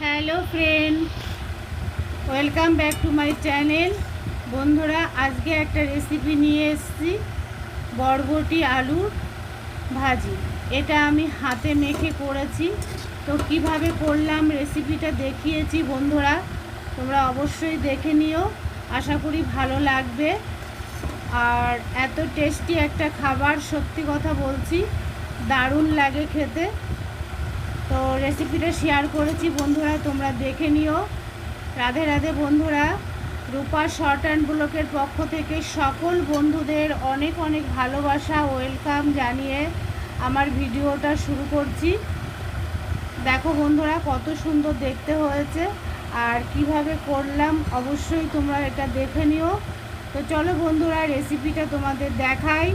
Hello friend welcome back to my channel বন্ধুরা, আজকে একটা রেসিপি নিয়ে এসেছি। বরবটি আলুর ভাজি। এটা আমি হাতে মেখে করেছি। তো কীভাবে করলাম রেসিপিটা দেখিয়েছি বন্ধুরা। তোমরা অবশ্যই দেখে নিও। আশা করি ভালো লাগবে। আর এত টেস্টি একটা খাবার, সত্যি কথা বলছি, দারুণ লাগে খেতে। তো রেসিপিটা শেয়ার করেছি বন্ধুরা, তোমরা দেখে নিও। রাধে রাধে বন্ধুরা, রূপা শর্ট অ্যান্ড ব্লকের পক্ষ থেকে সকল বন্ধুদের অনেক অনেক ভালোবাসা ওয়েলকাম জানিয়ে আমার ভিডিওটা শুরু করছি। দেখো বন্ধুরা, কত সুন্দর দেখতে হয়েছে, আর কীভাবে করলাম অবশ্যই তোমরা এটা দেখে নিও। তো চলো বন্ধুরা রেসিপিটা তোমাদের দেখাই।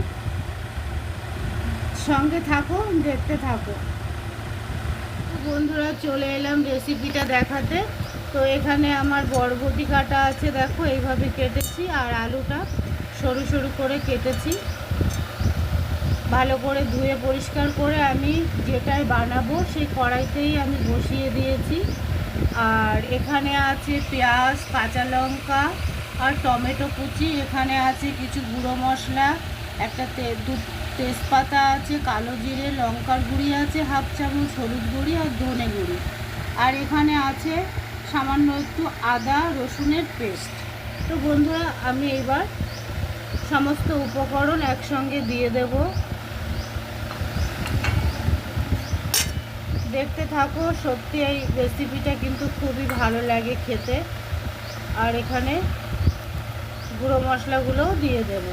সঙ্গে থাকো, দেখতে থাকো। বন্ধুরা, চলে এলাম রেসিপিটা দেখাতে। তো এখানে আমার বরবটি কাটা আছে, দেখো, এইভাবে কেটেছি আর আলুটা সরু সরু করে কেটেছি। ভালো করে ধুয়ে পরিষ্কার করে আমি যেটাই বানাবো, সেই কড়াইতেই আমি বসিয়ে দিয়েছি। আর এখানে আছে পেঁয়াজ, কাঁচা লঙ্কা আর টমেটো কুচি, এখানে আছে কিছু গুঁড়ো মশলা, একটা তেজপাতা আছে, কালো জিরে, লঙ্কার গুঁড়ি আছে, হাফ চামচ হলুদ গুঁড়ি আর ধনে গুঁড়ি। আর এখানে আছে সামান্য একটু আদা রসুনের পেস্ট। তো বন্ধুরা, আমি এবার সমস্ত উপকরণ একসঙ্গে দিয়ে দেব। দেখতে থাকো, সত্যি এই রেসিপিটা কিন্তু খুবই ভালো লাগে খেতে। আর এখানে গুঁড়ো মশলাগুলোও দিয়ে দেবো।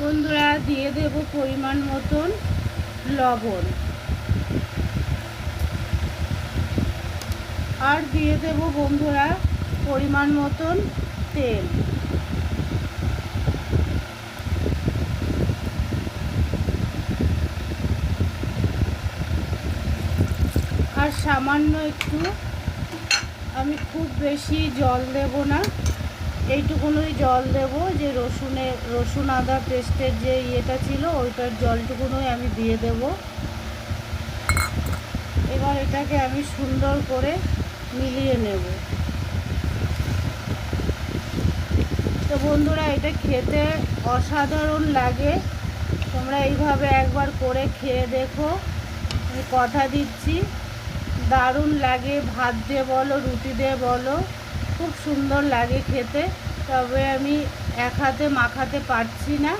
বন্ধুরা, দিয়ে দেব পরিমাণ মতন লবণ। আর দিয়ে দেব বন্ধুরা পরিমাণ মতন তেল। আর সামান্য একটু আমি খুব বেশি জল দেব না। এইটুকুনই জল দেব যে রসুনে, রসুন আদা পেস্টের যে ইয়েটা ছিল, ওইটার জলটুকুনই আমি দিয়ে দেব। এবার এটাকে আমি সুন্দর করে মিলিয়ে নেব। তো বন্ধুরা, এটা খেতে অসাধারণ লাগে। তোমরা এইভাবে একবার করে খেয়ে দেখো। আমি কথা দিচ্ছি। দারুণ লাগে, ভাত দিয়ে বলো, রুটি দিয়ে বলো, খুব সুন্দর লাগে খেতে। তবে আমি এক হাতে মাখাতে পারছি না।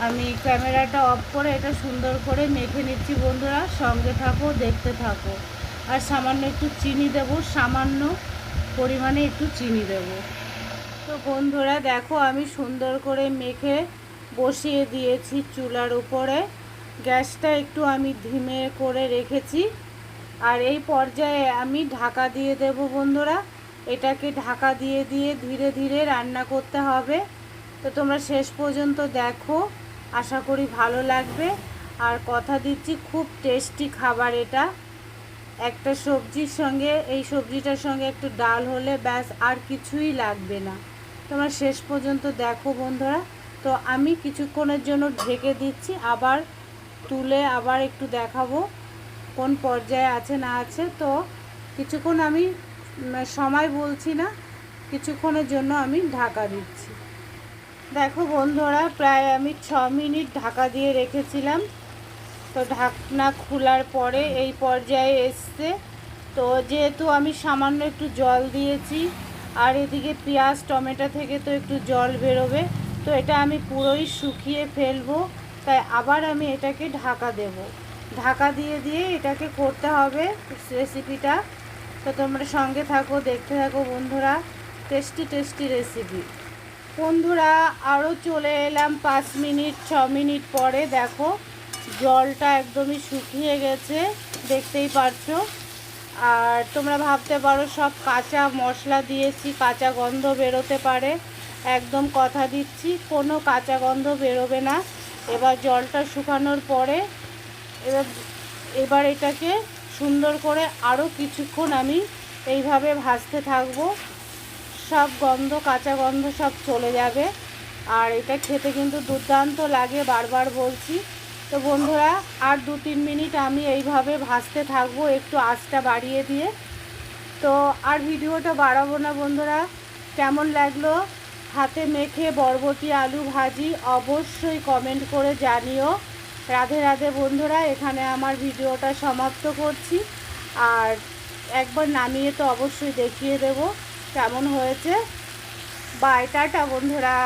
আমি ক্যামেরাটা অফ করে এটা সুন্দর করে মেখে নিচ্ছি বন্ধুরা। সঙ্গে থাকো, দেখতে থাকো। আর সামান্য একটু চিনি দেব, সামান্য পরিমাণে একটু চিনি দেব। তো বন্ধুরা, দেখো, আমি সুন্দর করে মেখে বসিয়ে দিয়েছি চুলার উপরে। গ্যাসটা একটু আমি ধিমে করে রেখেছি। আর এই পর্যায়ে আমি ঢাকা দিয়ে দেব বন্ধুরা। এটাকে ঢাকা দিয়ে দিয়ে ধীরে ধীরে রান্না করতে হবে। তো তোমরা শেষ পর্যন্ত দেখো, আশা করি ভালো লাগবে। আর কথা দিচ্ছি, খুব টেস্টি খাবার এটা। একটা সবজির সঙ্গে, এই সবজিটার সঙ্গে একটু ডাল হলে ব্যাস, আর কিছুই লাগবে না। তোমরা শেষ পর্যন্ত দেখো বন্ধুরা। তো আমি কিছুক্ষণের জন্য ঢেকে দিচ্ছি, আবার তুলে আবার একটু দেখাবো। কোন পর্যায়ে আছে, না আছে, তো কিছুক্ষণ আমি সময় বলছি না, কিছুক্ষণের জন্য আমি ঢাকা দিচ্ছি। দেখো বন্ধুরা, প্রায় আমি ছ মিনিট ঢাকা দিয়ে রেখেছিলাম। তো ঢাকনা খোলার পরে এই পর্যায়ে এসছে। তো যেহেতু আমি সামান্য একটু জল দিয়েছি, আর এদিকে পেঁয়াজ, টমেটো থেকে তো একটু জল বেরোবে, তো এটা আমি পুরোই শুকিয়ে ফেলব, তাই আবার আমি এটাকে ঢাকা দেব। ঢাকা দিয়ে দিয়ে এটাকে করতে হবে রেসিপিটা তো তোমরা সঙ্গে থাকো, দেখতে থাকো বন্ধুরা। টেস্টি টেস্টি রেসিপি বন্ধুরা আরও চলে এলাম পাঁচ মিনিট, ছ মিনিট পরে। দেখো, জলটা একদমই শুকিয়ে গেছে, দেখতেই পারছ। আর তোমরা ভাবতে পারো, সব কাঁচা মশলা দিয়েছি, কাঁচা গন্ধ বেরোতে পারে। একদম কথা দিচ্ছি, কোনো কাঁচা গন্ধ বেরোবে না। এবার জলটা শুকানোর পরে এবার এবার এটাকে সুন্দর করে আরও কিছুক্ষণ আমি এইভাবে ভাজতে থাকব। সব গন্ধ, কাঁচা গন্ধ সব চলে যাবে। আর এটা খেতে কিন্তু দুর্দান্ত লাগে, বারবার বলছি। তো বন্ধুরা, আর দু তিন মিনিট আমি এইভাবে ভাজতে থাকব, একটু আঁচটা বাড়িয়ে দিয়ে। তো আর ভিডিওটা বাড়াবো না বন্ধুরা, কেমন লাগল? হাতে মেখে বরবটি আলু ভাজি অবশ্যই কমেন্ট করে জানিও। রাধে রাধে বন্ধুরা, এখানে আমার ভিডিওটা সমাপ্ত করছি। আর একবার নামিয়ে তো অবশ্যই দেখিয়ে দেব কেমন হয়েছে। বাই টাটা বন্ধুরা।